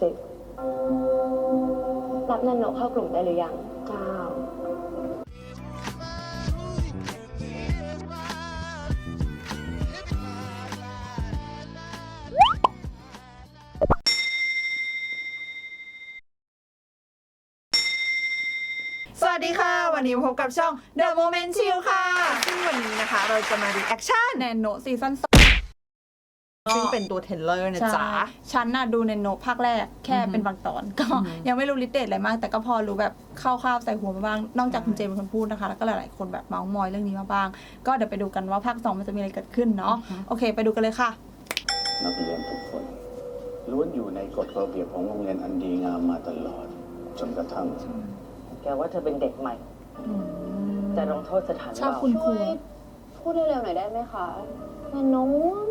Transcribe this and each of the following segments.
สิบรับนันโนเข้ากลุ่มได้หรือยังเก้าสวัสดีค่ะ วันนี้พบกับช่อง The Moment Chill ค่ะ ซึ่งวันนี้นะคะ เราจะมารีแอคชั่นแนนโนซีซั่นสอง ซึ่งเป็นตัวเทรลเลอร์นะจ๊ะฉันน่ะดูแนนโนภาคแรกแค่อือหือเป็นบางตอน ก็อือหือยังไม่รู้ลิเดตอะไรมาก แต่ก็พอรู้แบบคร่าวๆใส่หัวมาบ้าง นอกจากคุณเจมเป็นคนพูดนะคะ แล้วก็หลายๆคนแบบเมาส์มอยเรื่องนี้มาบ้าง ก็เดี๋ยวไปดูกันว่าภาคสองมันจะมีอะไรเกิดขึ้นเนาะโอเค ไปดูกันเลยค่ะ นักเรียนทุกคนล้วนอยู่ในกฎระเบียบของโรงเรียนอันดีงามมาตลอดจนกระทั่งแกว่าเธอเป็นเด็กใหม่จะลงโทษสถานชอบเราคุณช่วยพูดเร็วๆหน่อยได้ไหมคะนันโนง่วงง่วง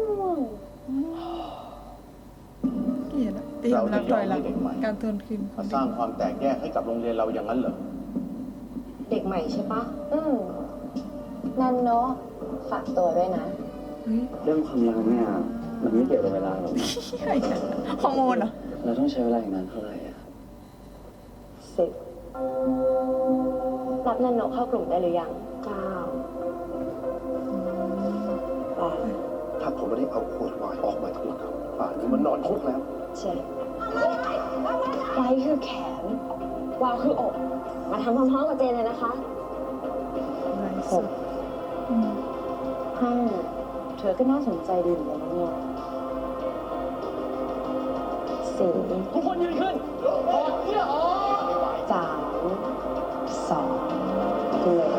เกลียดอะตีมเรานัจะบยถออยมหลัให้งเด็กใหม่การเตือนคืนมาสร้างความแตกแยกให้กับโรงเรียนเราอย่างนั้นเหรอ เด็กใหม่ใช่ปะ อืมนันโนฝากตัวด้วยนะเฮ้ยเรื่องความรักเนี่ยมันไม่เกี่ยวกับเวลาหรอกฮอร์โมนเหรอ เราต้องใช้เวลาอีกนานเท่าไหร่อะสิบรับนันโนเข้ากลุ่มได้หรือยังเก้า ถ้าผมไม่ได้เอาขวดไวน์ออกมาทั้งหมดป่านนี้มันนอนคุกแล้วเจ็ดไว้คือแขน วาวคืออก มาทำพร้อมๆกับเจนเลยนะคะหกอืมห้าเธอก็น่าสนใจดีเหมือนกันนะเนี่ยสี่ทุกคนยืนขึ้นสามสองหนึ่ง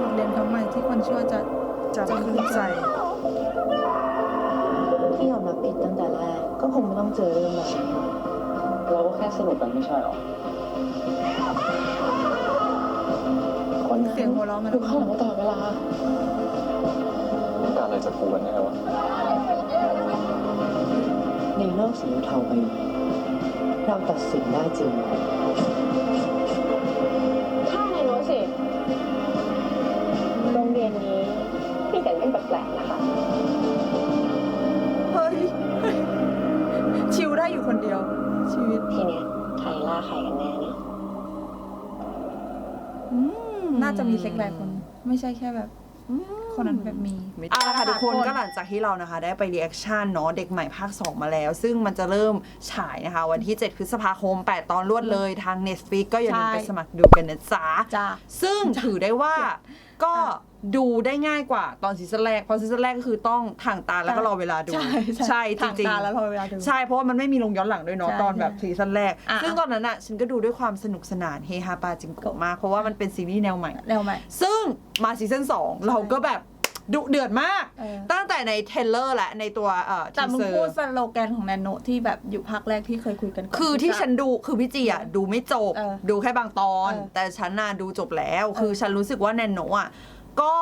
บทเรียนคำใหม่ที่คนชั่วจะ จะขึ้นใจ ที่ยอมรับผิดตั้งแต่แรกก็คงไม่ต้องเจอเรื่องแบบนี้เราก็แค่สนุกกันไม่ใช่หรอคนนั้นเสียงหัวเราะมัน ดูเข้าหลังตลอดเวลาต้องการอะไรจากกูกันแน่วะในโลกสีเทาใบนี้เราตัดสินได้จริงาจะมีเซ็กหลายคน ไม่ใช่แค่แบบคนนั้นแบบมีเอาละค่ะทุกคนก็หลังจากที่เรานะคะ ได้ไปรีแอคชั่นเนาะเด็กใหม่ภาค 2 มาแล้ว ซึ่งมันจะเริ่มฉายนะคะ วันที่ 7 พฤษภาคม 8 ตอนรวดเลยทาง Netflix ก็อย่าลืมใช่ไปสมัครดูกันนะจ๊ะจ้าซึ่งถือได้ว่า ก็ดูได้ง่ายกว่าตอนซีซั่นแรก เพราะซีซั่นแรกก็คือต้องถ่างตาแล้วก็รอเวลาดู ใช่ใช่ใช่จทางริงตาแล้วรอเวลาดู ใช่เพราะว่ามันไม่มีลงย้อนหลังด้วยเนาะใช่ตอนแบบใช่ซีซั่นแรกอะซึ่งตอนนั้นอะฉันก็ดูด้วยความสนุกสนานเฮฮาปาจิงโกะมากเพราะว่ามันเป็นซีรีส์แนวใหม่เร็วไหมซึ่งมาซีซั่น2เราก็แบบ ดุเดือดมาก เออ ตั้งแต่ในเทรลเลอร์และในตัวเอ่อแต่ทีมึงเซอพูดร์สโลแกนของแนนโนที่แบบอยู่ภาคแรกที่เคยคุยกันก่นคือที่จะฉันดูคือพี่จีอะดูไม่จบ เออดูแค่บางตอน เออแต่ฉันน่ะดูจบแล้วเออคือฉันรู้สึกว่าแนนโนอะก็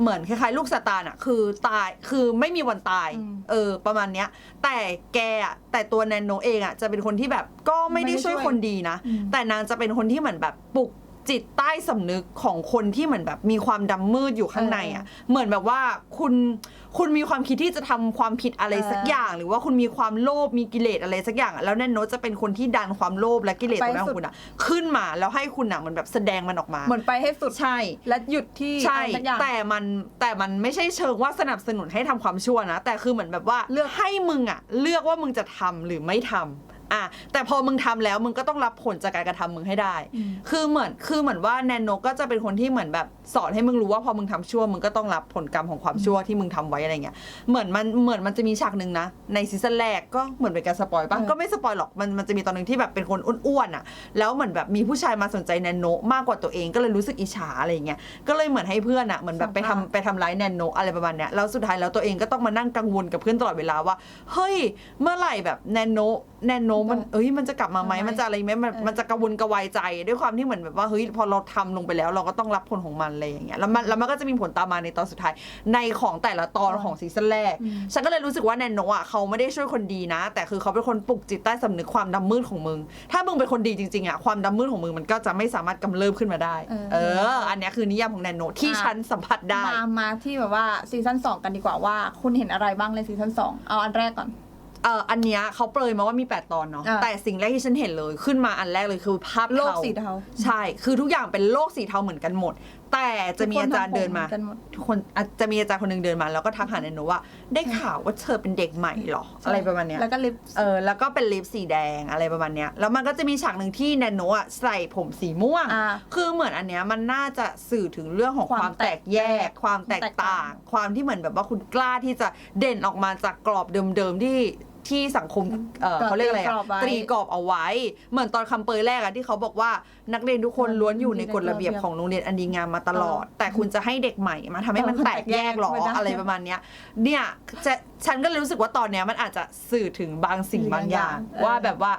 เหมือนคล้ายๆ ลูกสตาร์อะคือตายคือไม่มีวันตายเออ ประมาณเนี้ย แต่แกอะแต่ตัวแนนโนเองอะจะเป็นคนที่แบบก็ไม่ได้ช่วยคนดีนะ อืม แต่นางจะเป็นคนที่เหมือนแบบปลุก จิตใต้สำนึกของคนที่เหมือนแบบมีความดำมืดอยู่ข้างในอะ เหมือนแบบว่าคุณคุณมีความคิดที่จะทำความผิดอะไรสักเออออย่าง หรือว่าคุณมีความโลภมีกิเลสอะไรสักอย่างอะแล้วแนนโนตจะเป็นคนที่ดันความโลภและกิเลสไปตรงนั้นขสุอดงคุณอะขึ้นมาแล้วให้คุณอะเหมือนแบบแสดงมันออกมา เหมือนไปให้สุด ใช่ และหยุดที่ใช่ อะไรสักอย่าง แต่มันแต่มันไม่ใช่เชิงว่าสนับสนุนให้ทำความชั่วนะ แต่คือเหมือนแบบว่าเลือกให้มึงอะเลือกว่ามึงจะทำหรือไม่ทำ อะแต่พอมึงทำแล้วมึงก็ต้องรับผลจากการกระทำมึงให้ได้อืมคือเหมือนคือเหมือนว่าแนนโนก็จะเป็นคนที่เหมือนแบบสอนให้มึงรู้ว่าพอมึงทำชั่วมึงก็ต้องรับผลกรรมของความชั่วที่มึงทำไว้อะไรเงี้ยเหมือนมันเหมือนมันจะมีฉากหนึ่งนะ ในซีซั่นแรกก็เหมือนเป็นการสปอยปะเออก็ไม่สปอยหรอกมันมันจะมีตอนหนึ่งที่แบบเป็นคนอ้วนๆอะ แล้วเหมือนแบบมีผู้ชายมาสนใจแนนโนมากกว่าตัวเองก็เลยรู้สึกอิจฉาอะไรเงี้ยก็เลยเหมือนให้เพื่อนอะเหมือนแบบไปทำไปทำร้ายแนนโนอะไรประมาณเนี้ยแล้วสุดท้ายแล้วตัวเองก็ต้องมานั่งกังวลกับเพื่อนตลอดเวลาว่าเฮ้ยเมื่อไหร่แบบแนนโนแนนโนมันเอ้ยมันจะกลับมาไหมทำไมมันจะอะไรไหมมันเออมันจะกระวนกระวายใจ ด้วยความที่เหมือนแบบว่าเฮ้ยพอเราทำลงไปแล้ว เราก็ต้องรับผลของมันอะไรอย่างเงี้ยแล้วมันแล้วมันก็จะมีผลตามมาในตอนสุดท้าย ในของแต่ละตอนของซีซั่นแรกอืมฉันก็เลยรู้สึกว่าแนนโนอะเขาไม่ได้ช่วยคนดีนะ แต่คือเขาเป็นคนปลุกจิตใต้สำนึกความดำมืดของมึง ถ้ามึงเป็นคนดีจริงๆอะความดำมืดของมึงมันก็จะไม่สามารถกำเริบขึ้นมาได้ เออเอออันเนี้ยคือนิยามของแนนโนที่อะฉันสัมผัสได้มามาที่แบบว่าซีซั่นสองกันดีกว่าว่า คุณเห็นอะไรบ้างในซีซั่นสองเอาอันแรกก่อน เอ่ออันเนี้ยเขาเปรยมาว่ามี 8 ตอนเนาะอะแต่สิ่งแรกที่ฉันเห็นเลยขึ้นมาอันแรกเลยคือภาพโลกเทาสีเทา ใช่ คือทุกอย่างเป็นโลกสีเทาเหมือนกันหมด แต่จะมีอาจารย์เดินมาทุกคนทำผมเหมือนกันหมด ทุกคนอาจจะมีอาจารย์คนหนึงเดินมาแล้วก็ทักหาแนนโนว่า ได้ข่าวว่าเธอเป็นเด็กใหม่เหรออะไรประมาณเนี้ย แล้วก็ลิปเออแล้วก็เป็นลิปสีแดงอะไรประมาณเนี้ยแล้วมันก็จะมีฉากหนึ่งที่แนนโนอะใส่ผมสีม่วง อ่า คือเหมือนอันเนี้ยมันน่าจะสื่อถึงเรื่องของความมคาวแตแตกกแยก ความแตกแตกต่าต่าง ง ความที่เหมือนแบบว่าคุณกล้าที่จะเด่นออกมาจากกรอบเดิมๆที่ ที่สังคมเออเขาเรียกอะไรกรอะอบไว้ตรีกรอบเอาไว้ เหมือนตอนคำเปยแรกอะที่เขาบอกว่านักเรียนทุกคนล้วนอยู่ในกฎระเบียบของโรงเรียนอันดีงามมาตลอด แต่คุณจะให้เด็กใหม่มาทำให้มันแตกแยกหรอไม่ได้ อะไรประมาณเนี้ย เนี่ยจะฉันก็เลยรู้สึกว่าตอนเนี้ยมันอาจจะสื่อถึงบางสิ่งบางอย่าง เออ ว่าแบบว่า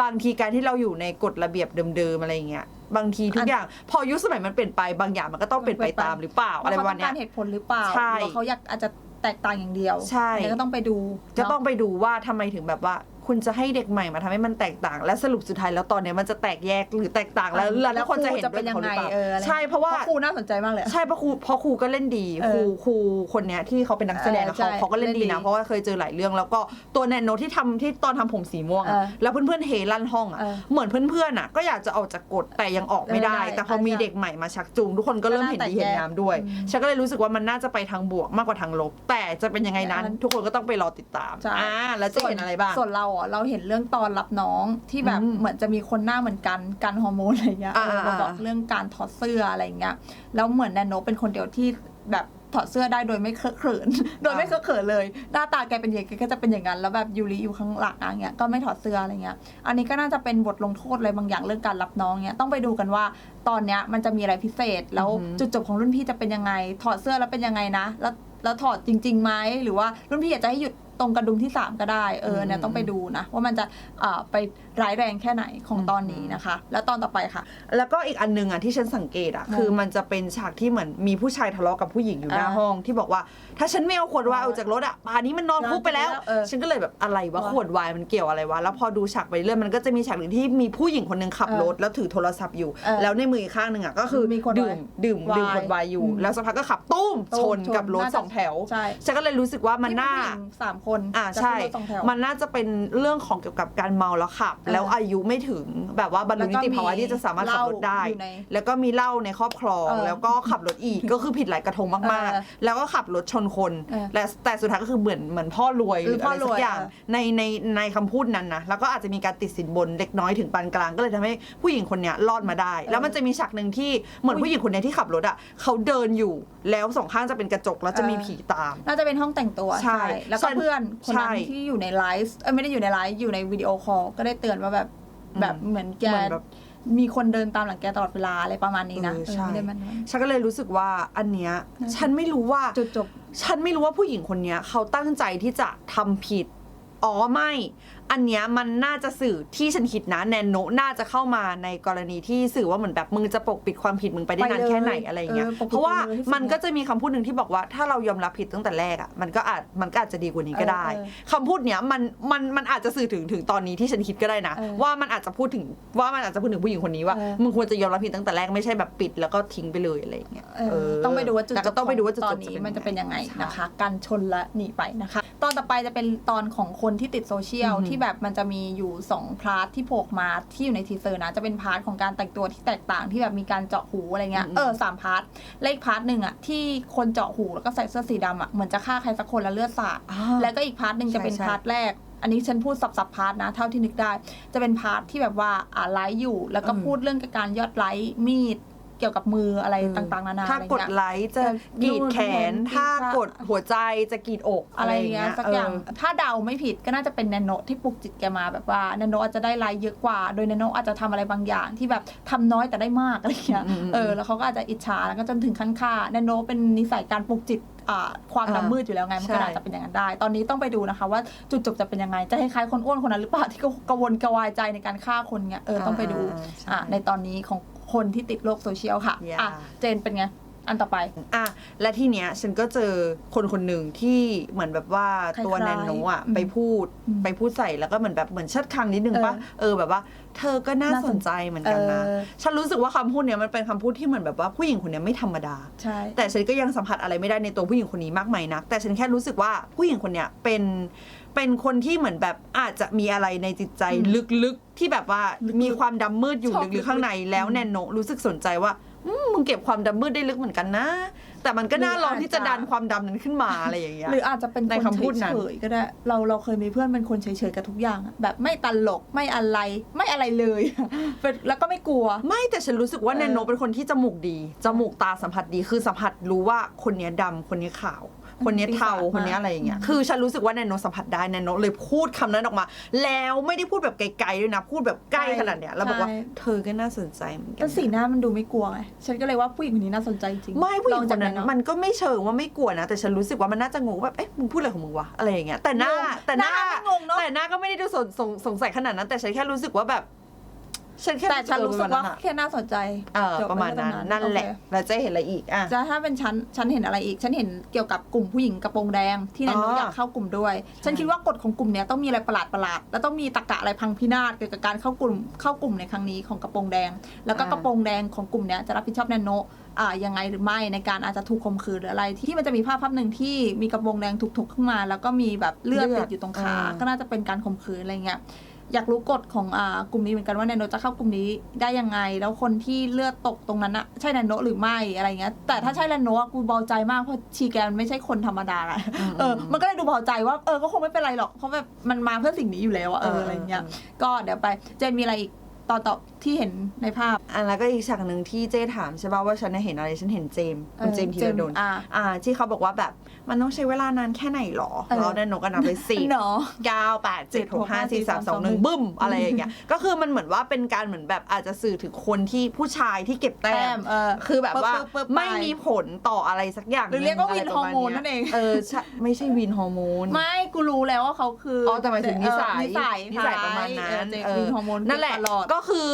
บางทีการที่เราอยู่ในกฎระเบียบเดิมๆอะไรอย่างเงี้ยบางทีทุกอย่างพอยุคสมัยมันเปลี่ยนไปบางอย่างมันก็ต้องเปลี่ยนไปตามหรือเปล่าอะไรประมาณว่เนี้เขายต้องการเหตุผลหรือเปล่าใช่ หรือว่าเขาอยากอาจจะ แตกต่างอย่างเดียวใช่ อันนี้ก็ต้องไปดูจะเนาต้องไปดูว่าทำไมถึงแบบว่า คุณจะให้เด็กใหม่มาทำให้มันแตกต่าง และสรุปสุดท้ายแล้วตอนเนี้ยมันจะแตกแยกหรือแตกต่างแล้วแล้วทุกคนจะเห็นแล้วครูจะด้เป็วยนกับเขาหรือเปล่ายังไงเอออะไรใช่เพราะว่า ครูน่าสนใจมากเลย ใช่เพราะครูเพราะครูก็เล่นดีเอครูอครูคนเนี้ยที่เขาเป็นนักแสดงอะเออใช่เขาเขาก็เล่นดีเล่นดีนะเพราะว่าเคยเจอหลายเรื่อง แล้วก็ตัวแนนโนที่ทำที่ตอนทำผมสีม่วงอะเออแล้วเพื่อนๆเฮลั่นห้องอะเออเหมือนเพื่อนๆอะก็อยากจะออกจากกฎแต่ยังออกไม่ได้ ไม่ได้แต่พอมีใช่เด็กใหม่มาชักจูงทุกคนก็เริ่มเห็นดีก็น่าแตกเห็นแยกงามด้วยอืมฉันก็เลยรู้สึกว่ามันน่าจะไปทางบวกมากกว่าทางลบ แต่จะเป็นยังไงนั้นอันนั้นทุกคนก็ต้องไปรอติดตามใช่ อ่าแล้วจะเห็นอะไรบ้าง ส่วนเราอะเราเห็นเรื่องตอนรับน้องที่แบบอืมเหมือนจะมีคนหน้าเหมือนกันกันฮอร์โมนอะไรเงี้ยอ่าเออเราบอกอ่าเรื่องการถอดเสื้ออะไรเงี้ยแล้วเหมือนแนนโนเป็นคนเดียวที่แบบถอดเสื้อได้โดยไม่เคอะเขิน โดยไม่เคอะเขินเลย หน้าตาแกเป็นอย่างไงแกก็จะเป็นอย่างนั้นแล้วแบบยูริอยู่ข้างหลังอะไรเงี้ยก็ไม่ถอดเสื้ออะไรเงี้ย อันนี้ก็น่าจะเป็นบทลงโทษอะไรบางอย่างเรื่องการรับน้องเนี้ยต้องไปดูกันว่าตอนเนี้ยมันจะมีอะไรพิเศษ แล้วอือหือ จุดจบของรุ่นพี่จะเป็นยังไง ถอดเสื้อแล้วเป็นยังไงนะ แล้วแล้วถอดจริงๆไหมหรือว่ารุ่นพี่อยากจะให้หยุด ตรงกระดุมที่ 3 ก็ได้เออเนี่ยต้องไปดูนะว่ามันจะอ่าไปร้ายแรงแค่ไหนของตอนนี้นะคะ แล้วตอนต่อไปค่ะ แล้วก็อีกอันหนึงอะที่ฉันสังเกตอะอืมคือมันจะเป็นฉากที่เหมือนมีผู้ชายทะเลาะกับผู้หญิงอยู่หน้าอ่าห้องที่บอกว่า ถ้าฉันไม่เอาขวดวายออกจากรถอะป่านนี้มันนอนคุกไปแล้วเออฉันก็เลยแบบอะไรวะว่าขวดวายมันเกี่ยวอะไรวะแล้วพอดูฉากไปเรื่อยมันก็จะมีฉากหนึ่งที่มีผู้หญิงคนหนึ่งขับเออรถแล้วถือโทรศัพท์อยู่เออแล้วในมืออีกข้างหนึ่งอะก็คือมีขวดดื่วายมดื่มวายดื่มขวดวายอยู่อืมแล้วสักพักก็ขับตุ้มตุ้ชมนชนกับรถน่าจะสองแถวใช่ฉันก็เลยรู้สึกว่ามันน่าที่ผู้หญิงสามคนอ่าจะใช่ ขึ้นรถสองแถว มันน่าจะเป็นเรื่องของเกี่ยวกับการเมาแล้วขับเออแล้วอายุไม่ถึงแบบว่าบรรลุนิติภาวะที่จะสามารถขับรถได้เหล้าอยู่ในแล้วก็มีเหล้าในครอบครอง เออแล้วก็ขับรถอีก ก็คือผิดหลายกระทงมากเออๆ แล้วก็ขับรถชนคนเออและแต่สุดท้ายก็คือเหมือนเหมือนพ่อรวยหรือพ่อะอไรรสัวยกอย่างเออ ในในในคำพูดนั้นนะแล้วก็อาจจะมีการติดสินบนเล็กน้อยถึงปานกลางก็เลยทำให้ผู้หญิงคนเนี้ยรอดมาได้ แล้วมันจะมีฉากหนึ่งที่เหมือนผู้หญิงคนเนี้ยที่ขับรถอะเขาเดินอยู่แล้วสองข้างจะเป็นกระจกแล้วจะมีผีตาม น่าจะเป็นห้องแต่งตัวใช่ แล้วก็ใช่เพื่อนคนนั้นใช่ ที่อยู่ในไลฟ์เอ้ยไม่ได้อยู่ในไลฟ์อยู่ในวิดีโอคอลก็ได้เตือนว่าแบบอืมแบบเหมือนแกเหมือนแบบ มีคนเดินตามหลังแกตลอดเวลาอะไรประมาณนี้นะเออเออใช่ ไม่ได้มัน ฉันก็เลยรู้สึกว่าอันเนี้ยน่าจะฉันไม่รู้ว่า จุดจบ ฉันไม่รู้ว่าผู้หญิงคนเนี้ยเขาตั้งใจที่จะทำผิด อ๋อไม่ อันเนี้ยมันน่าจะสื่อที่ฉันคิดนะแนนโนน่าจะเข้ามาในกรณีที่สื่อว่าเหมือนแบบมึงจะปกปิดความผิดมึงไปได้นานไปเลยแค่ไหนอะไรเงี้ย เออปกปิดเพราะว่าไปเลยที่สุดมันก็จะมีคำพูดหนึ่งที่บอกว่าถ้าเรายอมรับผิดตั้งแต่แรกอะมันก็อาจมันก็อาจจะดีกว่านี้ก็ได้เออเออคำพูดเนี้ยมันมันมันอาจจะสื่อถึงถึงตอนนี้ที่ฉันคิดก็ได้นะ เออว่ามันอาจจะพูดถึงว่ามันอาจจะพูดถึงผู้หญิงคนนี้ว่าเออ มึงควรจะยอมรับผิดตั้งแต่แรกไม่ใช่แบบปิดแล้วก็ทิ้งไปเลยอะไรเงี้ยเออเออต้องไปดูว่าจุดแต่ก็ต้องไปดูว่าจุดตจอบนนี้จะมันจะเป็นยังไงใช่ นะคะ การชนและหนีไปนะคะ ตอนต่อไปจะเป็นตอนของคนที่ติดโซเชียลอือหือ ที่แบบมันจะมีอยู่ 2 พาร์ทที่โผล่ออกมาที่อยู่ในทีเซอร์นะ จะเป็นพาร์ทของการแต่งตัวที่แตกต่างที่แบบมีการเจาะหูอะไรเงี้ยอืมเออสามพาร์ทและอีกพาร์ทหนึ่งอะที่คนเจาะหูแล้วก็ใส่เสื้อสีดำอะเหมือนจะฆ่าใครสักคนแล้วเลือดสาดแล้วก็อีกพาร์ทหนึ่งจะเป็นใช่ใช่พาร์ทแรกอันนี้ฉันพูดสับสับพาร์ทนะ เท่าที่นึกได้ จะเป็นพาร์ทที่แบบว่าอ่าไลฟ์อยู่ แล้วก็อืมพูดเรื่องการยอดไลฟ์มีดเกี่ยวกับมืออะไรต่างๆนานาถ้าอะไรกดเงี้ยไลค์จะกรีดแขนนู่นถ้านี่กดหัวใจจะกรีดอกอะไรเงี้ยสักอย่างเถ้าเดาไม่ผิดก็น่าจะเป็นแนนโนที่ปลุกจิตแกมาแบบว่าแนนโนอาจจะได้ไลฟ์เยอะกว่า โดยแนนโนอาจจะทำอะไรบางอย่างที่แบบทำน้อยแต่ได้มากอะไรเงี้ยอืมอืมเออแล้วเขาก็อาจจะอิจฉาแล้วก็จนถึงขั้นฆ่าแนนโนเป็นนิสัยการปลุกจิตอ่าความอ่าดำมืดอยู่แล้วไงมันก็ใช่อาจจะเป็นอย่างนั้นได้ ตอนนี้ต้องไปดูนะคะ ว่าจุดจบจะเป็นยังไง จะคล้ายๆคนอ้วนคนนั้นหรือเปล่าที่กระวนกระวายใจในการฆ่าคนเงี้ยเออต้องไปดูอ่าใช่อะในตอนนี้ของ คนที่ติดโลกโซเชียลค่ะอย่าอะ เจนเป็นไง อันต่อไป อะและที่เนี้ยฉันก็เจอคนคนหนึ่งที่เหมือนแบบว่าคล้ายๆตัวแนนโนอะ อืมไปพูดอืมไปพูดใส่แล้วก็เหมือนแบบเหมือนชัดคังนิดนึงปะเออเออแบบว่า เธอก็น่าน่าสสนนใจเหมือนกันนะ เออ ฉันรู้สึกว่าคำพูดเนี้ยมันเป็นคำพูดที่เหมือนแบบว่าผู้หญิงคนเนี้ยไม่ธรรมดา ใช่ แต่ฉันก็ยังสัมผัสอะไรไม่ได้ในตัวผู้หญิงคนนี้มากมายนัก แต่ฉันแค่รู้สึกว่าผู้หญิงคนเนี้ยเป็นเป็นคนที่เหมือนแบบอาจจะมีอะไรในจิตใจอืมลึกๆที่แบบว่าลึกๆมีความดำมืดอยู่ชอบลึกๆข้างในแล้วอืม แนนโนรู้สึกสนใจว่า อืมมึงเก็บความดำมืดได้ลึกเหมือนกันนะ แต่มันก็น่าลองที่จะดันความดำนั้นขึ้นมาอะไรอย่างเงี้ย หรืออาจจะเป็นในคนคำพูดนั้น เฉยๆก็ได้ เราเราเคยมีเพื่อนเป็นคนเฉยๆกับทุกอย่างอะแบบไม่ตลกไม่อะไรไม่อะไรเลยเป็นแล้วก็ไม่กลัว ไม่แต่ฉันรู้สึกว่าเออ แนนโนเป็นคนที่จมูกดี จมูกตาสัมผัสดีคือสัมผัสรู้ว่าคนเนี้ยดำคนเนี้ยขาว คนเนี้ยเทาคนเนี้ยอะไรอย่างเงี้ยคือฉันรู้สึกว่าแนนโนสัมผัสได้แนนโนเลยพูดคำนั้นออกมา แล้วไม่ได้พูดแบบไกลๆด้วยนะ พูดแบบใกล้ขนาดเนี้ยแล้วบอกว่าใช่เธอก็น่าสนใจเหมือนกัแล้วสีหน้ามันดูไม่กลัวไงฉันก็เลยว่าผู้หญิงคนนี้น่าสนใจจริงไม่ผู้หญิงลอคจากนนั้นเาะมันก็ไม่เชิงว่าไม่กลัวนะ แต่ฉันรู้สึกว่ามันน่าจะงงแบบเอ๊ะมึงพูดอะไรของมึงวะอะไรอย่างเงี้ยแต่หน้างงแต่หน้าหน้ามันงงเนอะแต่หน้าก็ไม่ได้ดูสงสงสงสัยขนาดนั้น แต่ฉันแค่รู้สึกว่าแบบ ฉันแค่แต่ฉันรู้สึกว่าเออแค่น่าสนใจเออจบประมาณนั้นไว้ตงนั่นแหละ โอเคแล้วจะเห็นอะไรอีกอะ จะถ้าเป็นฉันฉันเห็นอะไรอีก ฉันเห็นเกี่ยวกับกลุ่มผู้หญิงกระโปรงแดงที่แนนโนอ๋ออยากเข้ากลุ่มด้วย ฉันคิดว่ากฎของกลุ่มเนี้ยต้องมีอะไรประหลาดประหลาดๆแล้วต้องมีตรรกะอะไรพังพินาศเกี่ยวกับการเข้ากลุ่มเข้ากลุ่มในครั้งนี้ของกระโปรงแดง แล้วก็กระโปรงแดงของกลุ่มเนี้ยจะรับผิดชอบแนนโนอ่ายังไงหรือไม่ในการอาจจะถูกข่มขืนหรืออะไร ที่มันจะมีภาพภาพหนึ่งที่มีกระโปรงแดงถูกๆขึ้นมา แล้วก็มีแบบเลือดเลือดติดอยู่ตรงขาอ่า ก็น่าจะเป็นการข่มขืนอะไรเงี้ย อยากรู้กฎของอ่ากลุ่มนี้เหมือนกันว่าแนนโนจะเข้ากลุ่มนี้ได้ยังไง แล้วคนที่เลือดตกตรงนั้นอะใช่แนนโนหรือไม่อะไรเงี้ยแต่ถ้าใช่แนนโนอะกูเบาใจมากเพราะชีแกนไม่ใช่คนธรรมดาอะเออมันก็เลยดูเบาใจว่าเออก็คงไม่เป็นไรหรอกเพราะแบบมันมาเพื่อสิ่งนี้อยู่แล้วอะเอออะไรเงี้ยก็เดี๋ยวไปเจนมีอะไรอีก ต่อต่อที่เห็นในภาพ อันแล้วก็อีกฉากหนึ่งที่เจ้ถามใช่ป่ะว่าฉันน่ะเห็นอะไรฉันเห็นเจมส์คุณเจมส์ธีรดลอ่าอ่าที่เขาบอกว่าแบบมันต้องใช้เวลานานแค่ไหนหรอเออแล้วแนนโนก็นับไปสิบเนาะเก้าแปดเจ็ดหกห้าสี่สามสองหนึ่งบึ้มอะไรอย่างเงี้ยก็คือมันเหมือนว่าเป็นการเหมือนแบบอาจจะสื่อถึงคนที่ผู้ชายที่เก็บแต้แต้มมเออคือแบบว่าปึ๊บปึ๊บปึ๊บไม่มีผลต่ออะไรสักอย่างหรือเรียกว่าะไวินฮอร์โมนนั่นเอง เออใช่ไม่ใช่วินฮอร์โมน ไม่ กูรู้แล้วว่าเขาคืออ๋อแต่หมายถึงนิสัยเออนิสัยนิสัยประมาณนั้นเออเจเออวินฮอร์โมนนั่นแหละตลอด ก็คือ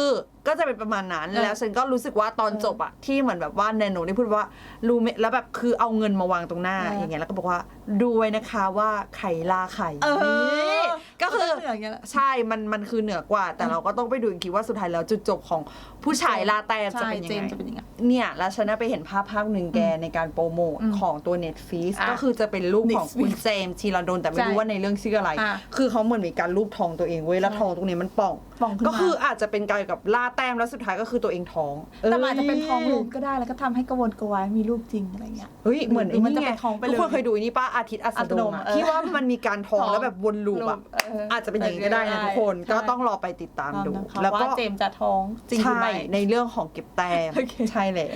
ก็จะเป็นประมาณนั้นเออแล้วฉันก็รู้สึกว่าตอนจบอะที่เหมือนแบบว่าแนนโนได้พูดว่ารู้ไหมแล้วแบบคือเอาเงินมาวางตรงหน้าเออออย่างเงี้ยแล้วก็บอกว่าดูไว้นะคะว่าไข่ล่าไข่เออนี่ก็คือเหนืออย่างเงี้ยแหละใช่มันมันคือเหนือกว่า แต่เราก็ต้องไปดูอีกทีว่าสุดท้ายแล้วจุดจบของผู้ชายล่าแต้มจะใช่เป็นยังเจมไงส์จะเป็นยังไงเนี่ยแล้วฉันน่ะไปเห็นภาพภาพหนึ่งแกในการโปรโมทอืมของตัว Netflix อะก็คือจะเป็นรูปของ Netflix คุณเจมส์ทีราโดนแต่ไม่ใช่รู้ว่าในเรื่องชื่ออะไรอะคือเขาเหมือนมีการรูปทองตัวเองเว้ยแล้วใช่ทองตรงนี้มันป่องป่องขึ้นมาก็คืออาจจะเป็นการกับล่าแต้มแล้วสุดท้ายก็คือตัวเองท้องแต่มันอาจจะเป็นทองยรูปก็ได้แล้วก็ทำให้กระวนกระวายมีรูปจริงอะไรเงี้ย เฮ้ยเหมือนหรืไอ้อมันนี่จะไงเป็นทองไปเลยทุกคนเคยดูไอ้นี่ป้าอาทิตย์อัสอัสดดงงอะเออที่ว่ามันมีการท้องท้องแล้วแบบวนลูปอะเออออาจจะเป็นอย่างนี้ก็ได้นะทุกคนใช่ ก็ต้องรอไปติดตามดูนะคะแล้วก็ว่าเจมส์จะท้องจริงหรือใช่ไม่ ในเรื่องของเก็บแต้มโอเค ใช่แล้ว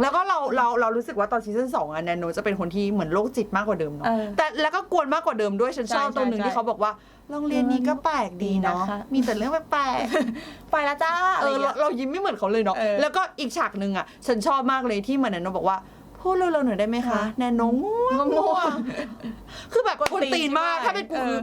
แล้วก็เราเราเรารู้สึกว่าตอนซีซั่นสองอะแนนโนจะเป็นคนที่เหมือนโรคจิตมากกว่าเดิมเนาะ เออ แต่แล้วก็กวนมากกว่าเดิมด้วยฉันชอบใช่ตัวหนึ่งใช่ที่เขาบอกว่า โรงเรียนนี้ก็แปลกดีเนาะดีนะคะมีแต่เรื่องแปลกไปแล้วจ้าๆอะเอไรอเราเงี้ยเรายิ้มไม่เหมือนเขาเลยเนาะเออแล้วก็อีกฉากหนึ่งอะฉันชอบมากเลยที่เหมือนแนนโนบอกว่าพูดเร็วๆหน่อยได้ไหมคะค่ะแนนโนง่วงง่วงคือแบบกวนคนตีนตีนมากใช่ไหมถ้าเป็นกูเออคือ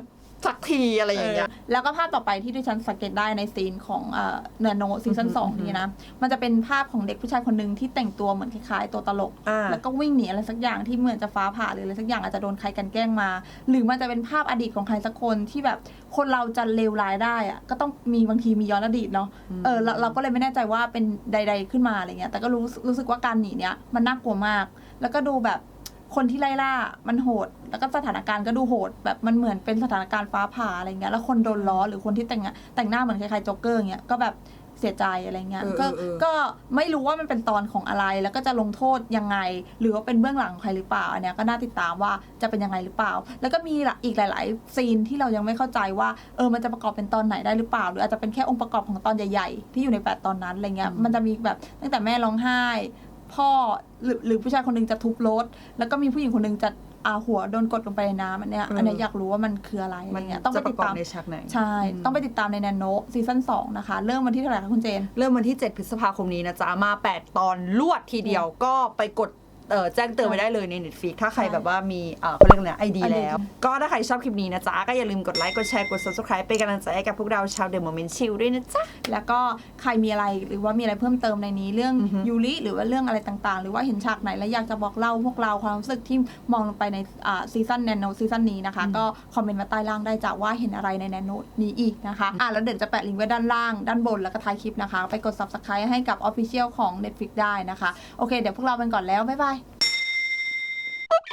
สักทีอะไรอย่างเงี้ยเออแล้วก็ภาพต่อไปที่ดิฉันสังเกตได้ในซีนของเอ่อเนโนซีซั่นอืมสองอืมนี้นะ มันจะเป็นภาพของเด็กผู้ชายคนหนึ่งที่แต่งตัวเหมือนคล้ายๆตัวตลกอ่าแล้วก็วิ่งหนีอะไรสักอย่างที่เหมือนจะฟ้าผ่าหรืออะไรสักอย่างอาจจะโดนใครกลันแกล้งมา หรือมันจะเป็นภาพอดีตของใครสักคนที่แบบคนเราจะเลวร้ายได้อะก็ต้องมีบางทีมีย้อนอดีตเนาะ เออเราเราก็เลยไม่แน่ใจว่าเป็นใด ๆขึ้นมาอะไรเงี้ย แต่ก็รู้รู้สึกว่าการหนีเนี้ยมันน่ากลัวมาก แล้วก็ดูแบบ คนที่ไล่ล่ามันโหด แล้วก็สถานการณ์ก็ดูโหด แบบมันเหมือนเป็นสถานการณ์ฟ้าผ่าอะไรเงี้ยแล้วคนโดนล้อหรือคนที่แต่งอะแต่งหน้าเหมือนคล้ายๆโจ๊กเกอร์เงี้ยก็แบบเสียใจอะไรเงี้ยเออก็เออเออก็ไม่รู้ว่ามันเป็นตอนของอะไรแล้วก็จะลงโทษยังไง หรือว่าเป็นเบื้องหลังของใครหรือเปล่าอันเนี้ยก็น่าติดตามว่าจะเป็นยังไงหรือเปล่า แล้วก็มีอีกหลาย ๆ ซีนที่เรายังไม่เข้าใจว่าเออมันจะประกอบเป็นตอนไหนได้หรือเปล่า หรืออาจจะเป็นแค่องค์ประกอบของตอนใหญ่ ๆ ที่อยู่ในแปดตอนนั้นอะไรเงี้ยมันจะมีแบบตั้งแต่แม่ร้องไห้ พ่อหรือหรือผู้ชายคนหนึงจะทุบรถ แล้วก็มีผู้หญิงคนหนึงจะอาหัวโดนกดลงไปในน้ำอันเนี้ยเอออัอันเนี้ยอยากรู้ว่ามันคืออะไรอะไรมันเงี้ยต้องไปจะปติระดกอบตามในฉากไหนใช่อืมต้องไปติดตามในแนนโนซีซั่น2นะคะ เริ่มวันที่เท่าไหร่คะคุณเจน เริ่มวันที่ 7 พฤษภาคมนี้นะจ๊ะมา 8 ตอนลวดทีเดียวก็ไปกด เอ่อแจ้งเตือนไว้ได้เลยใน Netflix ถ้าใครใช่แบบว่ามีเอ่อเขาเรียกอะไรไอดี ID แล้ว ก็ถ้าใครชอบคลิปนี้นะจ๊ะ ก็อย่าลืมกดไลค์กดแชร์กด subscribe เป็นกำลังใจให้กับพวกเราชาวเดอะโมเมนต์ชิลด้วยนะจ๊ะ แล้วก็ใครมีอะไรหรือว่ามีอะไรเพิ่มเติมในนี้เรื่องอือฮึ ยูริหรือว่าเรื่องอะไรต่างๆ หรือว่าเห็นฉากไหนแล้วอยากจะบอกเล่าพวกเราความรู้สึกที่มองลงไปในอ่าซีซั่นแนนโนซีซั่นนี้นะคะ ก็คอมเมนต์มาใต้ล่างได้จ้ะว่าเห็นอะไรในแนนโนนี้อีกนะคะอะแล้วเดี๋ยวจะแปะลิงก์ไว้ด้านล่าง ด้านบนแล้วก็ท้ายคลิปนะคะ ไปกด subscribe ให้กับ Official ของ Netflix ได้นะคะโอเคเดี๋ยวพวกเราไปก่อนแล้วบ๊ายบาย